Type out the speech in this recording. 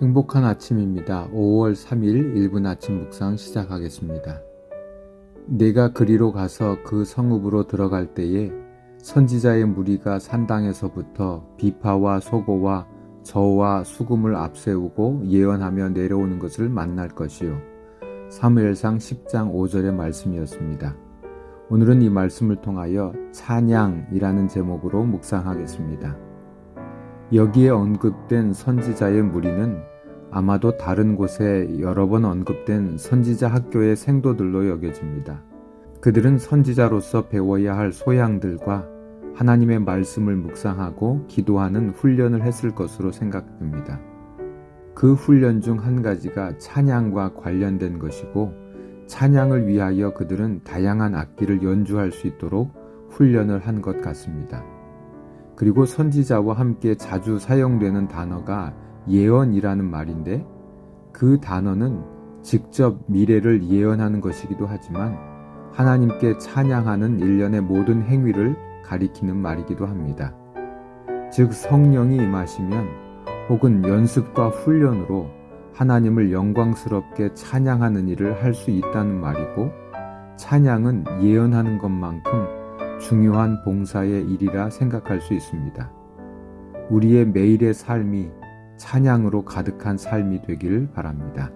행복한 아침입니다. 5월 3일 1분 아침 묵상 시작하겠습니다. 내가 그리로 가서 그 성읍으로 들어갈 때에 선지자의 무리가 산당에서부터 비파와 소고와 저와 수금을 앞세우고 예언하며 내려오는 것을 만날 것이요. 사무엘상 10장 5절의 말씀이었습니다. 오늘은 이 말씀을 통하여 찬양이라는 제목으로 묵상하겠습니다. 여기에 언급된 선지자의 무리는 아마도 다른 곳에 여러 번 언급된 선지자 학교의 생도들로 여겨집니다. 그들은 선지자로서 배워야 할 소양들과 하나님의 말씀을 묵상하고 기도하는 훈련을 했을 것으로 생각됩니다. 그 훈련 중 한 가지가 찬양과 관련된 것이고 찬양을 위하여 그들은 다양한 악기를 연주할 수 있도록 훈련을 한 것 같습니다. 그리고 선지자와 함께 자주 사용되는 단어가 예언이라는 말인데 그 단어는 직접 미래를 예언하는 것이기도 하지만 하나님께 찬양하는 일련의 모든 행위를 가리키는 말이기도 합니다. 즉 성령이 임하시면 혹은 연습과 훈련으로 하나님을 영광스럽게 찬양하는 일을 할 수 있다는 말이고 찬양은 예언하는 것만큼 중요한 봉사의 일이라 생각할 수 있습니다. 우리의 매일의 삶이 찬양으로 가득한 삶이 되길 바랍니다.